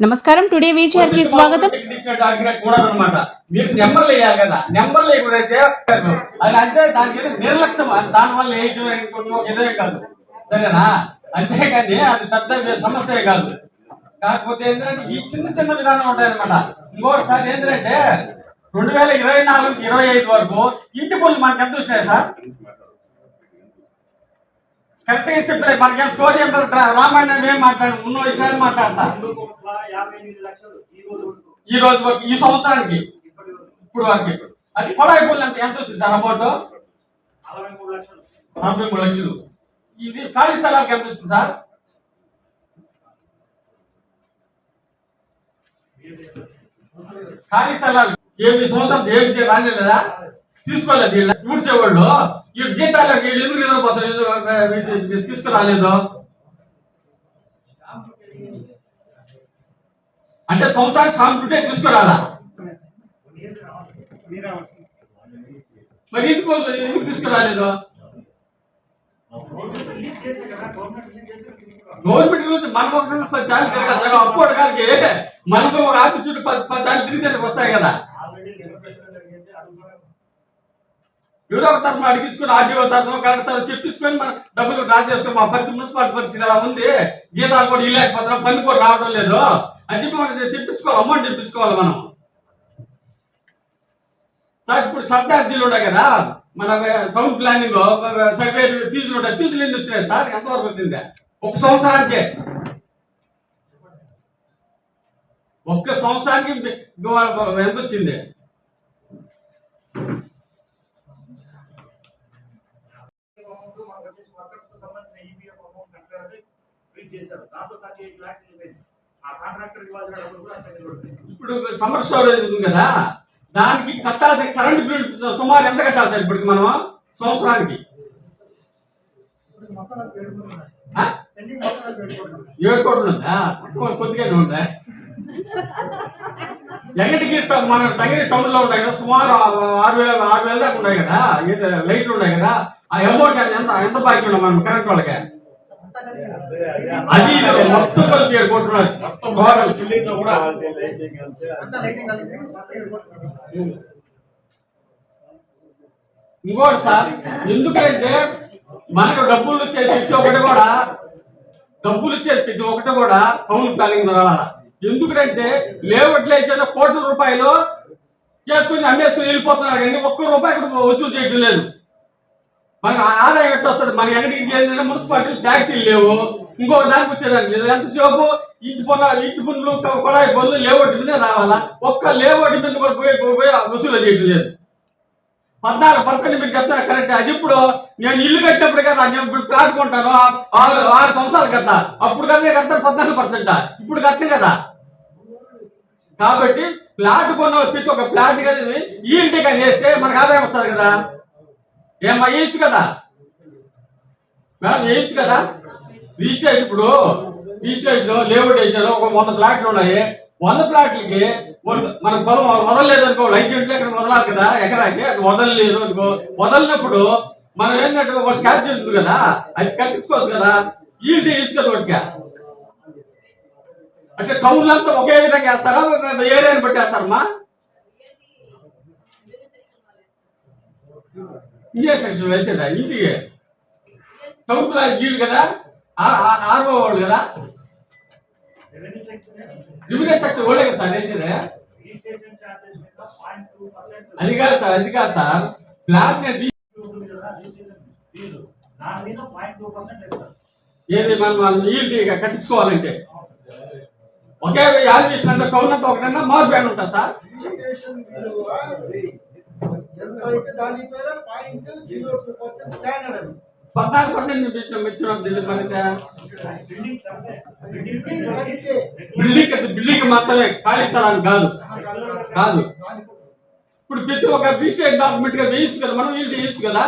నమస్కారం. టుడే వీచర్కి స్వాగతం మీరు నెంబర్లు వేయాలి కదా. నెంబర్లు వేయకూడైతే అది అంటే దానికి ఏదో నిర్లక్ష్యం. దాని వల్ల వేయటం ఇంకొక ఇదే కాదు. సరేనా? అంతేకాని అది పెద్ద సమస్య కాదు. కాకపోతే ఏంటంటే ఈ చిన్న చిన్న విధానం ఉంటాయన్నమాట. ఇంకోటిసారి ఏంటంటే రెండు వేల ఇరవై నాలుగు ఇరవై ఐదు వరకు ఇంటి పనులు మనకి ఎంత వచ్చినాయి సార్? కరెక్ట్గా చెప్పలేదు మనకి సోడియం రామాయణం ఏం మాట్లాడు ఉన్న విషయాలు మాట్లాడతా. ఈ రోజు వరకు. ఈ సంవత్సరానికి? ఇప్పుడు వరకు అది కొడాయి పూలు ఎంత? ఎంత వస్తుంది సార్ అమౌంట్? నలభై మూడు లక్షలు. ఇది ఖాళీ స్థలాలకు ఎంత వస్తుంది సార్? ఖాళీ స్థలాలు. ఏమి సంవత్సరం ఏం చేయాలి లేదా తీసుకోలేదు వీళ్ళు. ఊడ్చేవాళ్ళు. ఈ జీతాలకు వీళ్ళు ఎందుకు నిద్రపోతారు ఎందుకు తీసుకురాలేదు? అంటే సంవత్సరానికి సాంపుటే తీసుకురాలా? మరి ఎందుకు ఎందుకు తీసుకురాలేదు? గవర్నమెంట్ నుంచి మనకు ఒక పది సార్లు తిరగదు అప్పుడు కాడికి మనకు ఒక ఆఫీసు చుట్టూ పది పది సార్లు తిరిగితే వస్తాయి కదా ఆల్రెడీ లిమిట్ పెట్టడం జరిగింది అడుగుతూనే ఉన్నాం. ఎవరో ఒక తరఫున అడిగించుకుని ఆర్డీఓ తరఫున కలెక్టర్ తరఫున చెప్పించుకొని మనం డబ్బులు డ్రా చేసుకొని మా పరిస్థితి మున్సిపాలిటీ పరిస్థితి అలా ఉంది? జీతాలు కూడా ఇల్లేకపోతున్నాం పని కూడా రావడం లేదు. అని చెప్పి మనం తెప్పించుకోవాలి అమౌంట్ తెప్పించుకోవాలి మనం. సార్ ఇప్పుడు సత్యార్థులు ఉన్నాయి కదా మన టౌన్ ప్లానింగ్లో సర్వే ఫీజులు ఉంటాయి. ఫీజులు ఎన్ని వచ్చినాయి సార్? ఎంతవరకు వచ్చింది? ఒక సంవత్సరానికి. ఒక్క సంవత్సరానికి ఎంత వచ్చింది అమౌంట్ మనకు వచ్చేసి వర్కర్స్కు సంబంధించిన ఈపీఎఫ్ అమౌంట్ కట్టాలని రిలీజ్ చేశారు. దాంతో థర్టీ ఎయిట్ లాక్స్ వెళ్ళిపోయింది ఆ కాంట్రాక్టర్ ఇవ్వాల్సిన డబ్బులు కూడా అంతే నిలబడుతుంది ఇప్పుడు సమ్మర్ స్టోరేజ్ ఉంది కదా దానికి కట్టాల్సిన కరెంట్ బిల్ సుమారు ఎంత కట్టాలి సార్ ఇప్పటికి మనం సంవత్సరానికి? ఆ? ఏడు కోట్లు ఉందా? తక్కువ కొద్దిగానే ఉందా? ఎక్కడికి మన తగిన టౌన్లో ఉన్నాయి కదా సుమారు ఆరు వేల ఆరు వేల దాకా ఉన్నాయి కదా ఏదో లైట్లు ఉన్నాయి కదా ఆ అమౌంట్ ఎంత ఎంత బాకీ ఉన్నాం మనం కరెంట్ వాళ్ళకి? అది మొత్తం కలిపి. మొత్తం బిల్డింగ్ కూడా. ఇంకోటి సార్ ఎందుకంటే మనకు డబ్బులు వచ్చే ప్రతి ఒక్కటి కూడా డబ్బులు ఇచ్చే ప్రతి ఒక్కటి కూడా టౌన్ ప్లానింగ్ రావాలా ఎందుకంటే లేవట్లు వేసేదో కోట్ల రూపాయలు చేసుకుని అమ్మేసుకుని వెళ్ళిపోతున్నారు. కానీ ఒక్క రూపాయి కూడా వసూలు చేయడం లేదు. మనకు ఆదాయం ఎట్ట వస్తుంది? మనకి ఎక్కడికి ఏంటంటే మున్సిపాలిటీ ఫ్యాక్టరీలు లేవు. ఇంకొక దానికి వచ్చేదానికి లేదు. ఎంతసేపు ఇంటి పనులు ఇంటి పనులు కొడాయి పనులు లేవోటి మీద రావాలా? ఒక్క లేవోటి మీద కూడా పోయి పోయి వసూలు చేయడం లేదు. పద్నాలుగు పర్సెంట్ మీరు చెప్తారు? కరెక్ట్. అది ఇప్పుడు నేను ఇల్లు కట్టినప్పుడు కదా నేను ఇప్పుడు ప్లాట్ కొంటాను. ఆరు ఆరు సంవత్సరాలు కడతా. అప్పుడు కదా కడతాను పద్నాలుగు పర్సెంట్. ఇప్పుడు కట్టను కదా. కాబట్టి ప్లాట్ కొన్న ప్రతి ఒక్క ప్లాట్ కానీ ఈ ఇంటి కానీ వేస్తే మనకు ఆదాయం వస్తుంది కదా. ఏమ్మా వేయచ్చు కదా. మేడం వేయచ్చు కదా. రిజిస్ట్రేట్ ఇప్పుడు రిజిస్ట్రేషన్ లేఅవుట్ వేసారు ఒక వంద ప్లాట్లు ఉన్నాయి. వంద ప్లాట్లకి మన పొలం వదలలేదు అనుకో లైసెన్స్ ఇక్కడ వదలాలి కదా ఎకరాకి? వదలలేదు అనుకో. వదలినప్పుడు మనం ఏంటంటే ఒక ఛార్జ్ ఉంటుంది కదా అది కట్టించుకోవచ్చు కదా. ఈ ఇంటి అంటే టౌన్లో అంతా ఒకే విధంగా వేస్తారా? ఏరియాని బట్టి వేస్తారమ్మా? ఇండియా సెక్షన్ వేసేదా ఇంటికి. టౌన్ ప్లాన్ వీళ్ళు కదా? ఆర్ఓ వాళ్ళు కదా? రెవెన్యూ సెక్షన్ వాళ్ళే కదా సార్ వేసేదే? అది కాదు సార్ అది కాదు సార్. ప్లాన్ ఉంటుంది ఏది మనం వీళ్ళు ఇక కట్టించుకోవాలంటే? ఒకే యాల్వేషన్ అంతా టౌన్ అంతా ఒకటన్నా మార్పు ఏమైనా ఉంటా సార్? పద్నాలుగు పర్సెంట్ ఇచ్చిన ఢిల్లీ మనకి బిల్డింగ్ బిల్డింగ్ మాత్రమే ఖాళీ స్థలానికి కాదు. కాదు. ఇప్పుడు ప్రతి ఒక్క బీసీ డాక్యుమెంట్గా వేయచ్చు కదా మనం వీళ్ళు వేయచ్చు కదా?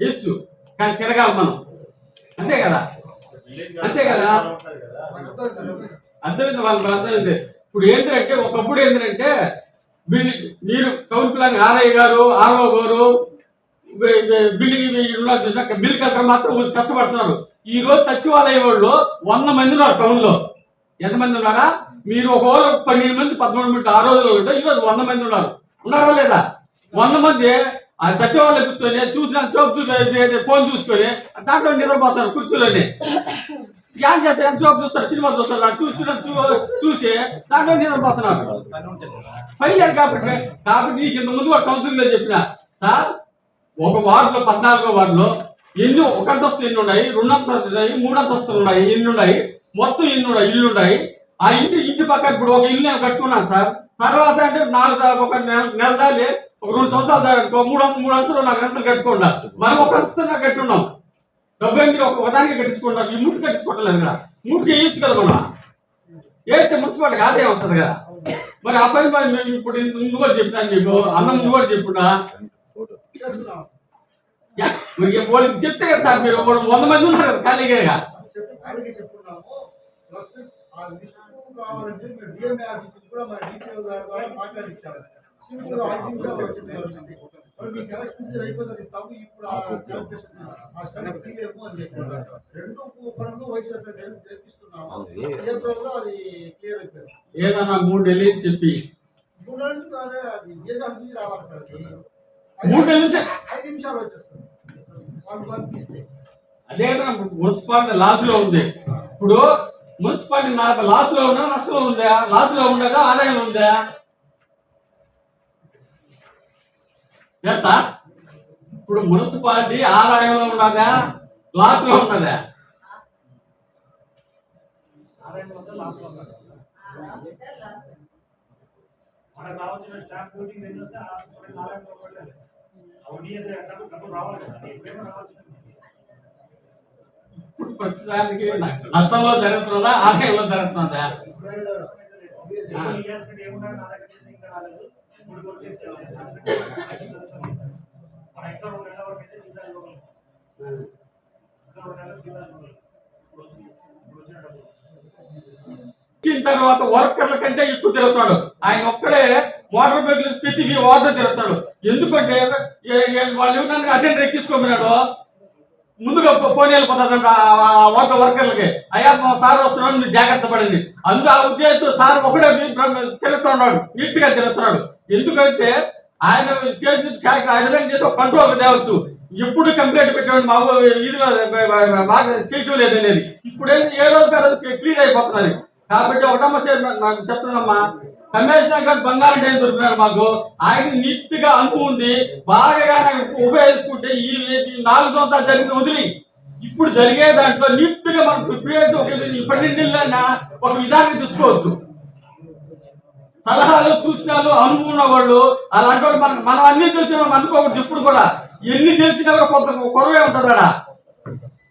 వేయచ్చు. కానీ తిరగాలి మనం. అంతే కదా? అంతే కదా? అర్థమైంది? వాళ్ళకి అర్థమైంది. ఇప్పుడు ఏంటంటే ఒకప్పుడు ఏంటంటే మీరు టౌన్ ప్లాన్ ఆర్ఐ గారు ఆర్ఓ గారు బిల్డింగ్ బిల్ కలెక్టర్ మాత్రం కష్టపడుతున్నారు. ఈ రోజు సచివాలయం వాళ్ళు వంద మంది ఉన్నారు టౌన్లో ఎంతమంది ఉన్నారా? మీరు ఒక రోజు పన్నెండు మంది పదమూడు మంది ఆ రోజుల్లో ఉంటే ఈరోజు వంద మంది ఉన్నారు. ఉన్నారా లేదా? వంద మంది ఆ సచివాలయం కూర్చొని చూసిన చోపు ఫోన్ చూసుకొని దాంట్లో నిద్రపోతారు కుర్చీలోని. ధ్యానం చేస్తారు ఎంత చోపు చూస్తారు సినిమా చూస్తారు దాన్ని చూసి చూ- చూసి దాంట్లో నిద్రపోతున్నారు పని కాబట్టి? కాబట్టి నీకు ఇంత ముందు కూడా కౌన్సిలింగ్ చెప్పిన సార్ ఒక వార్డులో పద్నాలుగో వార్డులో ఎన్ని ఒక అంతస్తు ఎన్ని ఉన్నాయి? రెండు అంతస్తులు ఉన్నాయి? మూడు అంతస్తులు ఉన్నాయి? ఎన్ని ఉన్నాయి? మొత్తం ఎన్ని ఉన్నాయి? ఇల్లు ఉన్నాయి? ఆ ఇంటి ఇంటి పక్క ఇప్పుడు ఒక ఇల్లు నేను కట్టుకున్నాను సార్ తర్వాత అంటే నాలుగు సార్ ఒక నెల నెల దాలి ఒక రెండు సంవత్సరాలు దాకా మూడు మూడు అంతస్తులు నాలుగు అంతస్తులు కట్టుకున్నా మరి ఒక అంతస్తు కట్టున్నాం డబ్బు మీరు ఒక ఒకదానికి కట్టించుకుంటారు ఈ ముట్టు కట్టించుకోవట్లేదు కదా. ముట్టు వేయచ్చు కదా మన. వేస్తే మున్సిపాలిటీకి ఆదాయం వస్తుంది కదా. మరి ఆ పని మేము ఇప్పుడు ఇంత ముందు కూడా చెప్పాను మీకు. అన్న ముందు కూడా చెప్పుడా యా, వాళ్ళకి చెప్తే కదా సార్ మీరు. వాళ్ళు వంద మంది ఉన్నారు కదా ఖాళీగా ఇక కూడా ఏదన్నా మూడు నెలలు అని చెప్పి. మూడు నుంచి ఐదు నిమిషాలు వచ్చేస్తుంది. అదే మున్సిపాలిటీ లాస్లో ఉంది. ఇప్పుడు మున్సిపాలిటీ నాకు లాస్లో ఉందా నష్టంలో ఉందా? లాస్లో ఉండదా? ఆదాయం ఉందా? సార్ ఇప్పుడు మున్సిపాలిటీ ఆదాయంలో ఉన్నదా? లాస్లో ఉన్నదా? ఆదాయం వద్ద లాస్లో ఉన్నారు. మనకు రావాల్సిన స్టాంప్ డ్యూటీ ఏంటంటే ఆ కొన్ని ఆదాయం కొట్టలేదు. అవన్నీ అయితే డబ్బు డబ్బులు రావాలి కదా అది ఎప్పుడైనా రావాల్సింది ఇప్పుడు ప్రస్తుతానికి నష్టంలో జరుగుతున్నదా ఆదాయంలో జరుగుతున్నదా డబ్బులు ఇవ్వాల్సింది ఏమున్నా నా దగ్గర నుంచి ఇంకా రాలేదు ఇప్పుడు కొట్టేసి మన ఇంకా రెండు నెలల వరకు అయితే జీతాలు ఇవ్వగలం ఇంకా రెండు నెలలు జీతాలు ఇవ్వగలం ఇప్పుడు వచ్చిన ఇప్పుడు వచ్చిన డబ్బులు ఇచ్చిన తర్వాత వర్కర్ల కంటే ఎక్కువ తిరుగుతాడు ఆయన ఒక్కడే మోటార్ బైక్లు ప్రతి వార్డు తిరుగుతాడు ఎందుకంటే వాళ్ళు ఎవరినైనా అటెండర్ ఎక్కించుకోమన్నాడు ముందుగా పోనీ వెళ్ళిపోతాడు వర్క వర్కర్లకి అయ్యా మా సార్ వస్తున్నాడు మీరు జాగ్రత్త పడండి అందుకు ఆ ఉద్దేశంతో సార్ ఒకడే తిరుగుతున్నాడు నీట్గా తిరుగుతున్నాడు ఎందుకంటే ఆయన చేసిన శాఖ ఆ విధంగా ఒక కంట్రోల్ తేవచ్చు ఎప్పుడు కంప్లైంట్ పెట్టాడు మా ఇదిలో వీధిలో చేయటం లేదనేది ఇప్పుడు ఏ రోజు రోజు క్లియర్ అయిపోతున్నది కాబట్టి ఒకటమ్మ నాకు చెప్తుందమ్మా కమిషనర్ గారు బంగారం టైం దొరికినారు మాకు. ఆయన నీట్గా అనుభవం ఉంది. బాగా ఉపయోగించుకుంటే ఈ నాలుగు సంవత్సరాలు జరిగిన వదిలి. ఇప్పుడు జరిగే దాంట్లో నీట్గా మనం ప్రిపేర్ ఇప్పటి నుండి ఒక విధానం తీసుకోవచ్చు సలహాలు సూచనలు అనుభవం ఉన్న వాళ్ళు అలాంటి వాళ్ళు మనం మనం అన్ని తెలిసిన అనుకోకూడదు ఇప్పుడు కూడా. ఎన్ని తెలిసినా కూడా కొంత కొరవే ఉంటుంది అక్కడ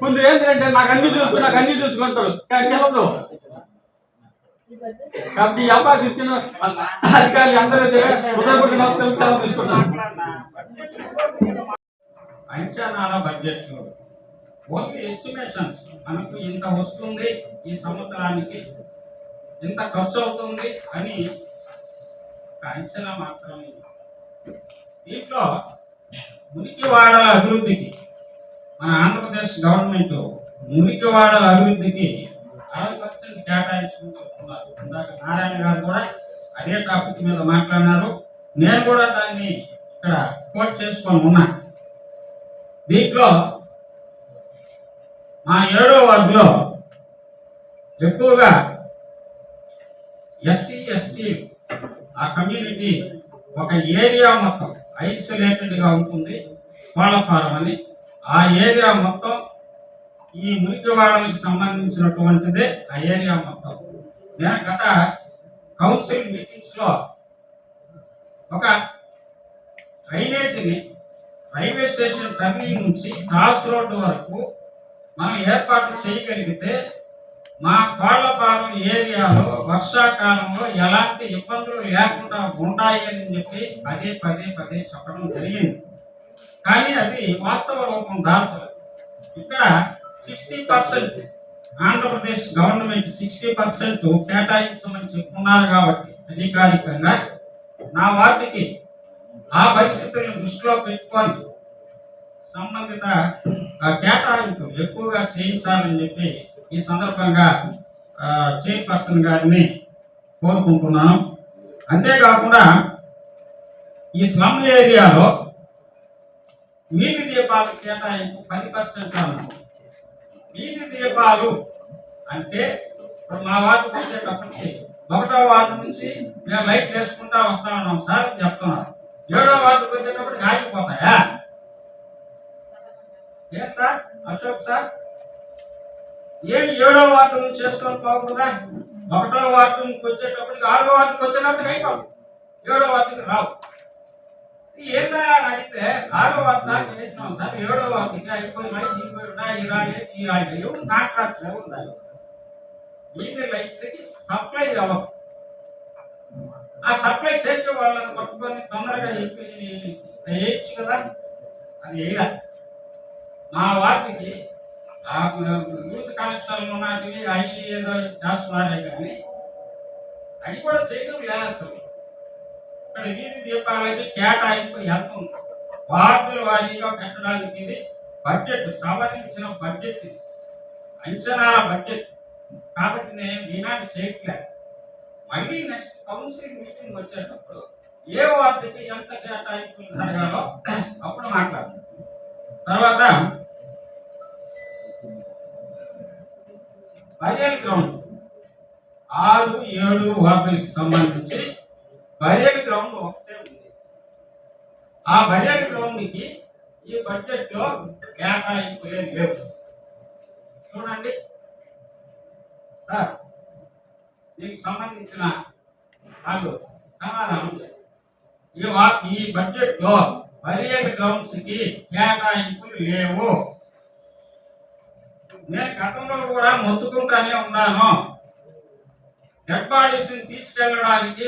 కొందరు ఏంటంటే నాకు అన్ని తెలుసు నాకు అన్ని తెలుసుకుంటారు. కానీ తెలవదు కాబట్టి ఈ అవకాశం ఇచ్చిన అధికారులు అందరూ హృదయపూర్వక నమస్కారం అంచనాల బడ్జెట్ ఓన్లీ ఎస్టిమేషన్స్ మనకు ఇంత వస్తుంది ఈ సంవత్సరానికి ఇంత ఖర్చు అవుతుంది అని అంచనా మాత్రమే. దీంట్లో మురికివాడల అభివృద్ధికి మన ఆంధ్రప్రదేశ్ గవర్నమెంట్ మురికివాడల అభివృద్ధికి అరవై పర్సెంట్ కేటాయించుకుంటూ ఉన్నారు ఇందాక నారాయణ గారు కూడా అదే టాపిక్ మీద మాట్లాడినారు. నేను కూడా దాన్ని ఇక్కడ కోట్ చేసుకొని ఉన్నా. దీంట్లో మా ఏడో వార్డులో ఎక్కువగా ఎస్సీ ఎస్టీ ఆ కమ్యూనిటీ ఒక ఏరియా మొత్తం ఐసోలేటెడ్గా ఉంటుంది. కోళ్ళ ఫారం అని ఆ ఏరియా మొత్తం ఈ మురికివాడలకు సంబంధించినటువంటిదే ఆ ఏరియా మొత్తం. నేను గత కౌన్సిల్ మీటింగ్స్లో ఒక డ్రైనేజీని రైల్వే స్టేషన్ టర్నింగ్ నుంచి క్రాస్ రోడ్డు వరకు మనం ఏర్పాటు చేయగలిగితే మా కోళ్ళపాలెం ఏరియాలో వర్షాకాలంలో ఎలాంటి ఇబ్బందులు లేకుండా ఉంటాయి అని చెప్పి పదే పదే పదే చెప్పడం జరిగింది. కానీ అది వాస్తవ రూపం దాల్చలేదు ఇక్కడ sixty percent. Andhra Pradesh government sixty percent కేటాయించమని చెప్పుకున్నారు కాబట్టి అధికారికంగా నా వార్డుకి ఆ పరిస్థితులను దృష్టిలో పెట్టుకొని సంబంధిత కేటాయింపు ఎక్కువగా చేయించాలని చెప్పి ఈ సందర్భంగా చైర్పర్సన్ గారిని కోరుకుంటున్నాను. అంతేకాకుండా ఈ స్లమ్ ఏరియాలో వీధి దీపాల కేటాయింపు పది పర్సెంట్ అన్నారు. వీధి దీపాలు అంటే ఇప్పుడు మా వారికి వచ్చేటప్పటికి ఒకటో వార్డు నుంచి మేము లైట్ వేసుకుంటా వస్తా ఉన్నాం సార్ అని చెప్తున్నారు. ఏడో వారికి వచ్చేటప్పటికి ఆగిపోతాయా? ఏం సార్? అశోక్ సార్? ఏమి ఏడో వార్డు నుంచి చేసుకొని పోకుండా ఒకటో వార్డు నుంచి వచ్చేటప్పటికి ఆరో వార్డుకి వచ్చేటప్పటికి అయిపోదు ఏడో వార్డుకి రావు. ఏందా అని అడిగితే ఆరో వార్డు దాకా వేసినాం సార్. ఏడో వార్డుకి అయిపోయి దిగిపోయినాయి ఈ రాలేదు ఈ రాలేదు ఎవరు సప్లై అవ్వదు ఆ సప్లై చేసే వాళ్ళని పట్టుకొని తొందరగా చెప్పి వేయచ్చు కదా? అది వేయాలి. మా వారికి ఆ యూత్ కనెక్షన్లు నాటివి అవి ఏదో చేస్తున్నారే కానీ అవి కూడా చేయడం లేదు అసలు. ఇక్కడ వీధి దీపాలకి కేటాయింపు ఎంత ఉంది. వార్డుల వారీగా పెట్టడానికి ఇది బడ్జెట్ సవరించిన బడ్జెట్ అంచనా అంచనాల బడ్జెట్. కాబట్టి నేను ఈనాటి చేయట్లేదు మళ్ళీ నెక్స్ట్ కౌన్సిల్ మీటింగ్ వచ్చేటప్పుడు ఏ వార్డుకి ఎంత కేటాయింపులు జరగాలో అప్పుడు మాట్లాడతాం. తర్వాత బరియల్ గ్రౌండ్. ఆరు ఏడు వార్డులకు సంబంధించి బరియల్ గ్రౌండ్ ఒకటే ఉంది. ఆ బరియల్ గ్రౌండ్కి ఈ బడ్జెట్లో కేటాయింపు లేవు చూడండి. సార్ దీనికి సంబంధించిన వాళ్ళు సమాధానం చేయండి. ఈ ఈ బడ్జెట్లో బరియల్ గ్రౌండ్స్కి కేటాయింపులు లేవు. నేను గతంలో కూడా మొత్తుకుంటానే ఉన్నాను. డెడ్ బాడీస్ని తీసుకెళ్ళడానికి